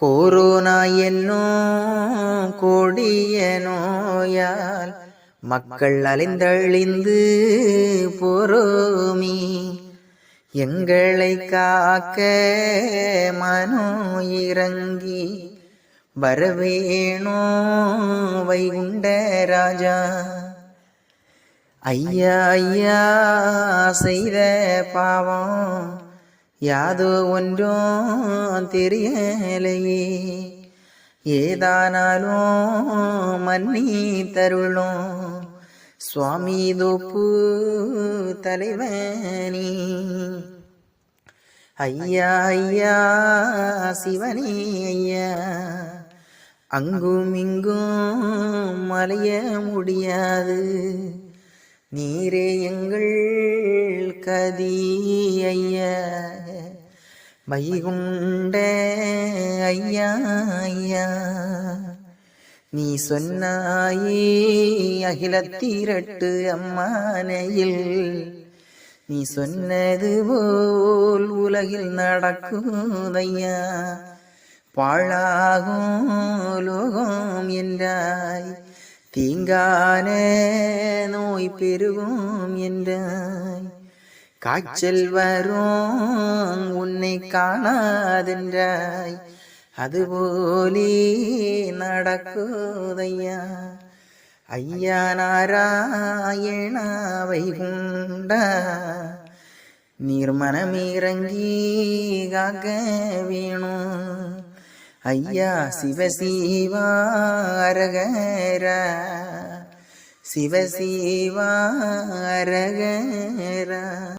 Corona என்னும் கொடிய நோயால் மக்கள் அலைந்தழிந்து பொறோமி. எங்களை காக்க மனோ இறங்கி வரவேணோ வைகுண்ட ராஜா. ஐயா ஐயா செய்த பாவம் யாதோ ஒன்றும் தெரியலையே. ஏதானாலும் மன்னி தருளும் சுவாமி தோப்பு தலைவனி. ஐயா ஐயா சிவனே ஐயா. அங்கும் இங்கும் மலைய முடியாது. நீரே எங்கள் கதி ஐயா. வைகுண்ட ஐயா ஐயா. நீ சொன்னாயே அகிலத்திரட்டு அம்மானையில். நீ சொன்னது போல் உலகில் நடக்கும் ஐயா பாழாகும் லோகம் என்றாய். தீங்கான நோய் பெருகும் என்றாய். காய்ச்சல் வரும் உன்னை காணாதென்றாய். அதுபோலே நடக்குதையா? ஐயா நாராயணாவை நாராயண வைகுண்டா நீர்மனமிறங்கி காக்க வேணும். ஐயா சிவசிவா அரகரா. சிவசிவா அரகரா.